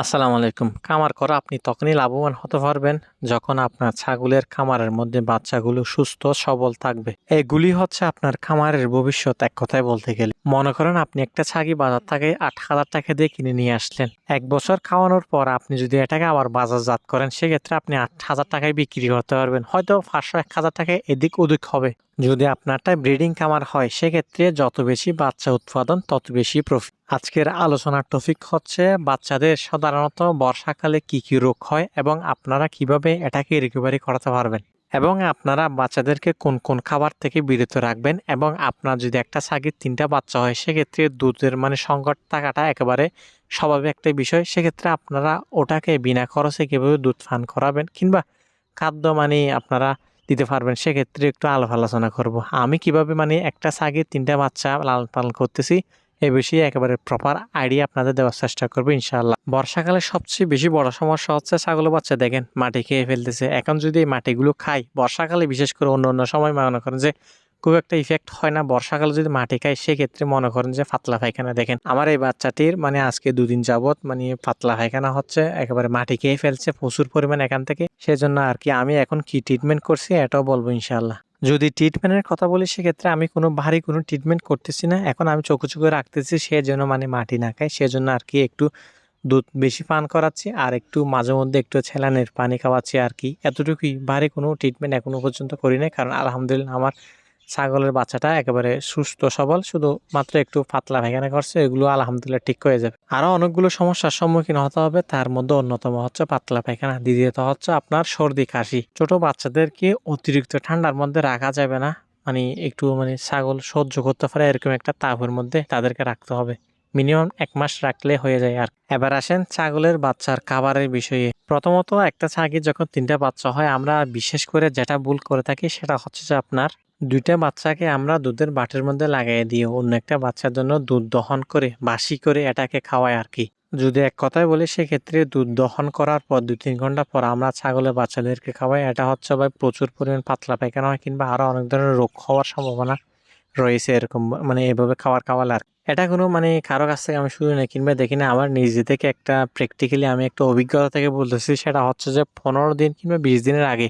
আসসালামু আলাইকুম। খামার করা আপনি তখনই লাভবান হতে পারবেন যখন আপনার ছাগলের খামারের মধ্যে বাচ্চাগুলো সুস্থ, সবল থাকবে। এগুলি হচ্ছে আপনার খামারের ভবিষ্যৎ এক কথায় বলতে গেলে। মনে করেন আপনি একটা ছাগি বাজার থেকে আট হাজার টাকা দিয়ে কিনে নিয়ে আসলেন। এক বছর খাওয়ানোর পর আপনি যদি এটাকে আবার বাজারজাত করেন, সেক্ষেত্রে আপনি আট হাজার টাকায় বিক্রি করতে পারবেন। হয়তো পাঁচশো, এক হাজার টাকায় এদিক ওদিক হবে। যদি আপনারটা ব্রিডিং খামার হয়, সেক্ষেত্রে যত বেশি বাচ্চা উৎপাদন, তত বেশি প্রফিট আজকের আলোচনার টপিক হচ্ছে, বাচ্চাদের সাধারণত বর্ষাকালে কি কি রোগ হয় এবং আপনারা কীভাবে এটাকে রিকভারি করাতে পারবেন? এবং আপনারা বাচ্চাদেরকে কোন কোন খাবার থেকে বিরত রাখবেন? এবং আপনার যদি একটা ছাগির তিনটা বাচ্চা হয়, সেক্ষেত্রে দুধের মানে সংকট থাকাটা একেবারে স্বাভাবিক একটা বিষয়। সেক্ষেত্রে আপনারা ওটাকে বিনা খরচে কীভাবে দুধ পান করাবেন? কিংবা খাদ্য মানে আপনারা দিতে পারবেন, সেক্ষেত্রে একটু আলাপ আলোচনা করব। আমি কীভাবে মানে একটা সাগে তিনটা বাচ্চা লালন পালন করতেছি, এ বিষয়ে একেবারে প্রপার আইডিয়া আপনাদের দেওয়ার চেষ্টা করব ইনশাআল্লাহ। বর্ষাকালে সবচেয়ে বেশি বড় সমস্যা হচ্ছে ছাগলের বাচ্চা, দেখেন মাটি খেয়ে ফেলতেছে। এখন যদি এই মাটিগুলো খাই, বর্ষাকালে বিশেষ করে অন্য অন্য সময় মনে করেন যে খুব একটা ইফেক্ট হয় না। বর্ষাকালে যদি মাটি খায়, সেক্ষেত্রে মনে করেন যে পাতলা পায়খানা দেখেন। আমার এই বাচ্চাটির মানে আজকে দুদিন যাবত মানে পাতলা পায়খানা হচ্ছে, একেবারে মাটি খেয়ে ফেলছে প্রচুর পরিমাণ এখান থেকে। সেজন্য আর কি আমি এখন কি ট্রিটমেন্ট করছি এটাও বলব ইনশাল্লাহ যদি ট্রিটমেন্টের কথা বলি, সেক্ষেত্রে আমি কোনো ভারী কোনো ট্রিটমেন্ট করতেছি না। এখন আমি চোখে চোখে রাখতেছি, সে যেন মানে মাটি না খায়। সেজন্য আর কি একটু দুধ বেশি পান করাচ্ছি আর একটু মাঝে মধ্যে একটু ছেলানের পানি খাওয়াচ্ছি আর কি। এতটুকুই। ভারী কোনো ট্রিটমেন্ট এখনও পর্যন্ত করি না কারণ আলহামদুলিল্লাহ আমার ছাগলের বাচ্চাটা একেবারে সুস্থ, সবল, শুধু মাত্র একটু পাতলা পায়খানা করছে এগুলো আলহামদুলিল্লাহ ঠিক হয়ে যাবে। আরও অনেকগুলো সমস্যার সম্মুখীন হতে হবে, তার মধ্যে অন্যতম হচ্ছে পাতলা পায়খানা, দ্বিতীয়ত হচ্ছে আপনার সর্দি, কাশি। ছোট বাচ্চাদেরকে অতিরিক্ত ঠান্ডার মধ্যে রাখা যাবে না মানে একটু মানে ছাগল সহ্য করতে পারে এরকম একটা তাপের মধ্যে তাদেরকে রাখতে হবে। মিনিমাম এক মাস রাখলে হয়ে যায় আর এবার আসেন ছাগলের বাচ্চার খাবারের বিষয়ে। প্রথমত একটা ছাগির যখন তিনটা বাচ্চা হয়, আমরা বিশেষ করে যেটা ভুল করে থাকি সেটা হচ্ছে যে আপনার দুইটা বাচ্চাকে আমরা দুধের বাটির মধ্যে লাগাই দিয়ে অন্য একটা বাচ্চার জন্য দুধ দহন করে, বাসি করে এটাকে খাওয়াই আর কি। যদি এক কথায় বলি, সেক্ষেত্রে দুধ দহন করার পর দুই তিন ঘণ্টা পর আমরা ছাগলের বাচ্চাদেরকে খাওয়াই। এটা হচ্ছে ভাই প্রচুর পরিমাণ পাতলা পায়খানা হয় কিংবা আরও অনেক ধরনের রোগ হওয়ার সম্ভাবনা রয়েছে এরকম মানে এভাবে খাওয়ার খাওয়ালে আর। এটা কোনো মানে কারও কাছ থেকে আমি শুনি না কিংবা দেখি না আমার নিজে থেকে একটা প্র্যাকটিক্যালি আমি একটা অভিজ্ঞতা থেকে বলতেছি, সেটা হচ্ছে যে পনেরো দিন কিংবা বিশ দিনের আগে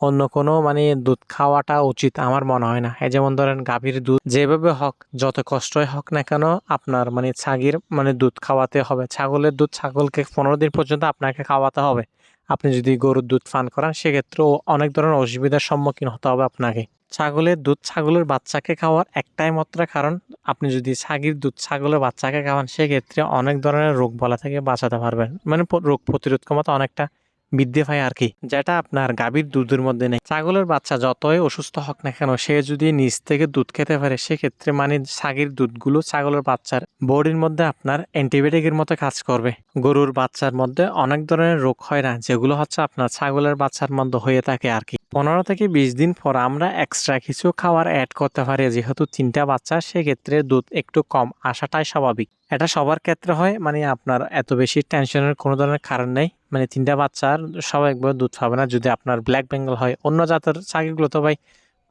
অন্য কোনো মানে দুধ খাওয়াটা উচিত আমার মনে হয় না। যেমন ধরেন গাভীর দুধ যেভাবে হোক, যত কষ্টই হোক না কেন আপনার মানে ছাগির মানে দুধ খাওয়াতে হবে। ছাগলের দুধ ছাগলকে পনেরো দিন পর্যন্ত আপনাকে খাওয়াতে হবে। আপনি যদি গরুর দুধ পান করান, সেক্ষেত্রেও অনেক ধরনের অসুবিধার সম্মুখীন হতে হবে আপনাকে। ছাগলের দুধ ছাগলের বাচ্চাকে খাওয়ার একটাই মাত্র কারণ, আপনি যদি ছাগির দুধ ছাগলের বাচ্চাকে খাওয়ান, সেক্ষেত্রে অনেক ধরনের রোগ বলা থেকে বাঁচাতে পারবেন। মানে রোগ প্রতিরোধ ক্ষমতা অনেকটা বৃদ্ধি পায় আর কি, যেটা আপনার গাভীর দুধের মধ্যে নেই। ছাগলের বাচ্চা যতই অসুস্থ হোক না কেন, সে যদি নিজ থেকে দুধ খেতে পারে, সেক্ষেত্রে মানে ছাগির দুধগুলো ছাগলের বাচ্চার বডির মধ্যে আপনার অ্যান্টিবায়োটিকের মতো কাজ করবে। গরুর বাচ্চার মধ্যে অনেক ধরনের রোগ হয় না, যেগুলো হচ্ছে আপনার ছাগলের বাচ্চার মধ্যে হয়ে থাকে আর কি। পনেরো থেকে বিশ দিন পর আমরা এক্সট্রা কিছু খাবার অ্যাড করতে পারি। যেহেতু তিনটা বাচ্চা, সেক্ষেত্রে দুধ একটু কম। আসাটাই স্বাভাবিক। এটা সবার ক্ষেত্রে হয় মানে আপনার এত বেশি টেনশনের কোনো ধরনের কারণ নেই। মানে তিনটা বাচ্চার স্বাভাবিকভাবে দুধ পাবে না। যদি আপনার ব্ল্যাক বেঙ্গল হয়, অন্য জাতের ছাগলগুলো তো ভাই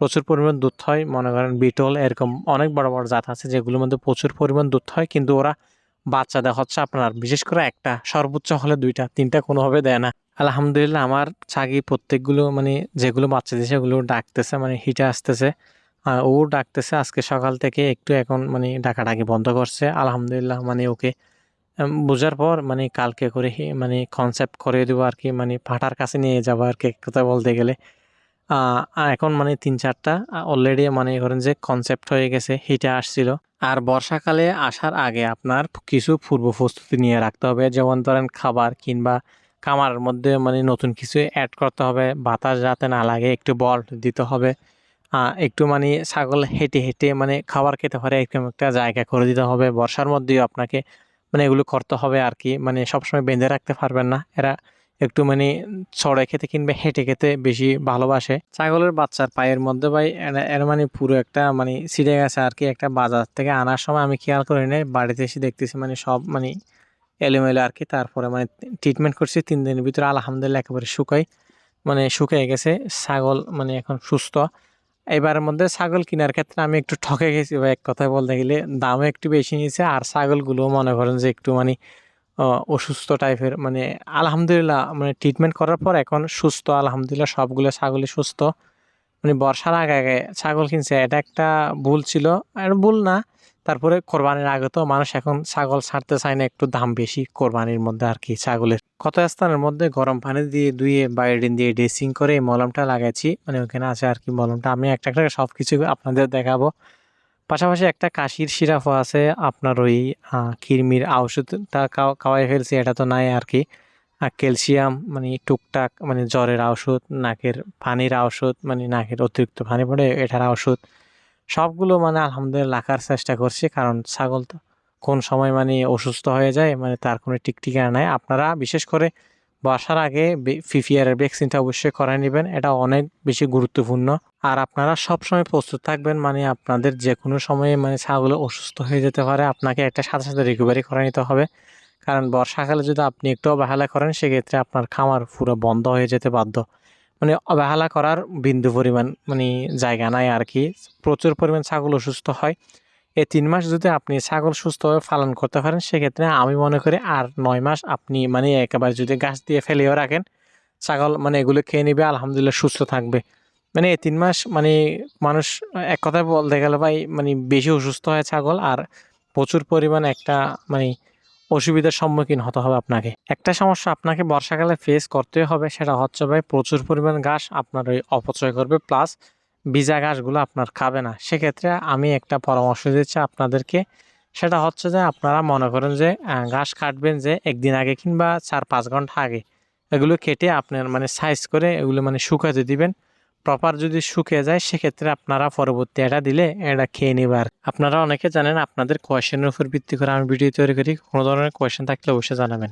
প্রচুর পরিমাণ দুধ হয়। মনে করেন বিটল, এরকম অনেক বড় বড় জাত আছে, যেগুলোর মধ্যে প্রচুর পরিমাণ দুধ হয়। কিন্তু ওরা বাচ্চা দেওয়া হচ্ছে আপনার বিশেষ করে একটা, সর্বোচ্চ হলে দুইটা, তিনটা কোনোভাবে দেয় না। আলহামদুলিল্লাহ, আমার ছাগি প্রত্যেকগুলো মানে যেগুলো বাচ্চা দিয়েছে সেগুলো ডাকতেছে মানে হিটে আসতেছে। আর ও ডাকতেছে, আজকে সকাল থেকে একটু এখন মানে ডাকাডাকি বন্ধ করছে। আলহামদুলিল্লাহ মানে ওকে বোঝার পর মানে কালকে করে মানে কনসেপ্ট করে দেবো আর কি মানে ফাটার কাছে নিয়ে যাব আর কি কথা বলতে গেলে। এখন মানে তিন চারটা অলরেডি মানে করেন যে কনসেপ্ট হয়ে গেছে হিটে আসছিল। আর বর্ষাকালে আসার আগে আপনার কিছু পূর্ব প্রস্তুতি নিয়ে রাখতে হবে। যেমন ধরেন খাবার কিংবা খামারের মধ্যে মানে নতুন কিছু অ্যাড করতে হবে। বাতাস যাতে না লাগে, একটু বল দিতে হবে। একটু মানে ছাগল হেঁটে হেঁটে মানে খাবার খেতে পারে এরকম একটা জায়গা করে দিতে হবে। বর্ষার মধ্যেও আপনাকে মানে এগুলো করতে হবে আর কি। মানে সবসময় বেঁধে রাখতে পারবেন না। এরা একটু মানে ছড়ে খেতে কিংবা হেঁটে খেতে বেশি ভালোবাসে। ছাগলের বাচ্চার পায়ের মধ্যে ভাই এর মানে পুরো একটা মানে ছিঁড়ে গেছে আর কি একটা বাজার থেকে আনার সময় আমি খেয়াল করি নাই, বাড়িতে এসে দেখতেছি মানে সব মানে এলোমেলো আর কি। তারপরে মানে ট্রিটমেন্ট করছি, তিন দিনের ভিতরে আলহামদুলিল্লাহ একেবারে শুকাই মানে শুকিয়ে গেছে, ছাগল মানে এখন সুস্থ। এবারের মধ্যে ছাগল কেনার ক্ষেত্রে আমি একটু ঠকে গেছি ভাই, এক কথায় বলতে গেলে, দামও একটু বেশি নিয়েছে আর ছাগলগুলো মনে করেন যে একটু মানে অসুস্থ টাইপের মানে আলহামদুলিল্লাহ মানে ট্রিটমেন্ট করার পর এখন সুস্থ, আলহামদুলিল্লাহ সবগুলো ছাগলই সুস্থ। মানে বর্ষার আগে আগে ছাগল কিনছে, এটা একটা ভুল ছিল, আর ভুল না। তারপরে কোরবানির আগে তো মানুষ এখন ছাগল ছাড়তে চায় না, একটু দাম বেশি কোরবানির মধ্যে আর কি ছাগলের। কত স্থানের মধ্যে গরম পানি দিয়ে ধুয়ে বায়োডিন দিয়ে ড্রেসিং করে মলমটা লাগাইছি মানে ওখানে আছে আর কি মলমটা। আমি একটা একটা সব কিছু আপনাদের দেখাবো। পাশাপাশি একটা কাশির সিরাপও আছে, আপনার ওই ওষুধটা খাও- খাওয়াই ফেলছি, এটা তো নাই আর কি। আর ক্যালসিয়াম মানে টুকটাক মানে জ্বরের ওষুধ নাকের পানির ওষুধ মানে নাকের অতিরিক্ত পানি পড়ে, এটার ওষুধ সবগুলো মানে আলহামদুলিল্লাহ রাখার চেষ্টা করছি, কারণ ছাগল তো কোন সময় মানে অসুস্থ হয়ে যায় মানে তার কোনো টিকটিকা নাই। আপনারা বিশেষ করে বর্ষার আগে ফিফিআর ভ্যাকসিনটা অবশ্যই করাই নেবেন। এটা অনেক বেশি গুরুত্বপূর্ণ। আর আপনারা সব সময় প্রস্তুত থাকবেন মানে আপনাদের যে কোনো সময়ে মানে ছাগল অসুস্থ হয়ে যেতে পারে, আপনাকে একটা সাথে সাথে রিকভারি করে নিতে হবে। কারণ বর্ষাকালে যদি আপনি একটু অবহেলা করেন, সেক্ষেত্রে আপনার খামার পুরো বন্ধ হয়ে যেতে বাধ্য। মানে অবহেলা করার বিন্দু পরিমাণ মানে জায়গা নাই আর কি। প্রচুর পরিমাণ ছাগল অসুস্থ হয়। এই তিন মাস যদি আপনি ছাগল সুস্থভাবে পালন করতে পারেন, সেক্ষেত্রে আমি মনে করি আর নয় মাস আপনি মানে একেবারে যদি গাছ দিয়ে ফেলেও রাখেন, ছাগল মানে এগুলো খেয়ে নেবে, আলহামদুলিল্লাহ সুস্থ থাকবে। মানে এই তিন মাস মানে মানুষ এক কথায় বলতে গেলে ভাই মানে বেশি অসুস্থ হয় ছাগল আর প্রচুর পরিমাণ একটা মানে অসুবিধার সম্মুখীন হতে হবে আপনাকে। একটা সমস্যা আপনাকে বর্ষাকালে ফেস করতে হবে, সেটা হচ্ছে ভাই প্রচুর পরিমাণ ঘাস আপনার ওই অপচয় করবে প্লাস ভিজা ঘাসগুলো আপনার খাবে না। সেক্ষেত্রে আমি একটা পরামর্শ দিচ্ছি আপনাদেরকে। সেটা হচ্ছে যে আপনারা মনে করেন যে ঘাস কাটবেন যে একদিন আগে কিংবা চার পাঁচ ঘণ্টা আগে। এগুলো কেটে আপনার মানে সাইজ করে এগুলো মানে শুকাতে দিবেন। প্রপার যদি শুকিয়ে যায়, সেক্ষেত্রে আপনারা পরবর্তী এটা দিলে এটা খেয়ে নেবার আপনারা অনেকে জানেন, আপনাদের কোয়েশনের উপর ভিত্তি করে আমি ভিডিও তৈরি করি। কোনো ধরনের কোয়েশন থাকলে অবশ্যই জানাবেন।